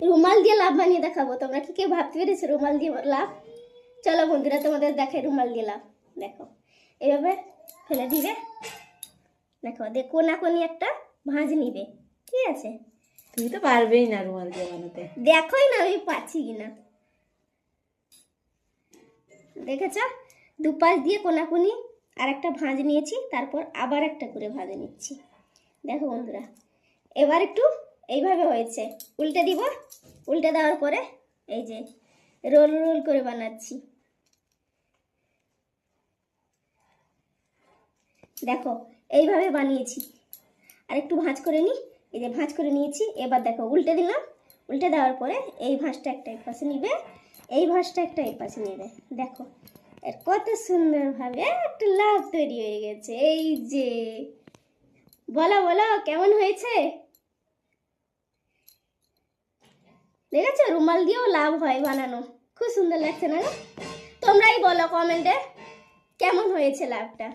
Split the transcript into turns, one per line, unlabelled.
রুমাল দিয়ে লাভ বানিয়ে দেখাবো। তোমরা কি কেউ ভাবতে পেরেছ রুমাল দিয়ে লাভ? চলো বন্ধুরা তোমাদের দেখাই রুমাল দিয়ে লাভ। দেখো এইভাবে ফেলে দিবে। দেখো দিয়ে কোনা কোনি একটা ভাঁজ নিবে। ঠিক আছে?
তুমি তো পারবেই না রুমাল দিয়ে বানাতে।
দেখোই না আমি পাচ্ছি কিনা। দেখেছ? দুপাশ দিয়ে কোনাকুনি আর একটা ভাঁজ নিয়েছি তারপর আবার একটা করে ভাঁজ নিচ্ছি। দেখো বন্ধুরা এবার একটু এইভাবে হয়েছে। উল্টে দিব, উল্টে দেওয়ার পরে এই যে রোল রোল করে বানাচ্ছি। দেখো, এইভাবে বানিয়েছি। আর একটু ভাঁজ করে নিই এই যে ভাঁজ করে নিয়েছি। এবার দেখো, উল্টে দিলাম। উল্টে দেওয়ার পরে এই ভাঁজটা একটা এই পাশে নিবে। এই ভাঁজটা একটা এই পাশে নিবে। দেখো, এর কত সুন্দরভাবে একটা লাভ তৈরি হয়ে গেছে। এই যে, বলো বলো, কেমন হয়েছে? দেখেছ? রুমাল দিয়েও লাভ হয় বানানো। খুব সুন্দর লাগছে, না? তোমরাই বলো কমেন্টে কেমন হয়েছে লাভটা?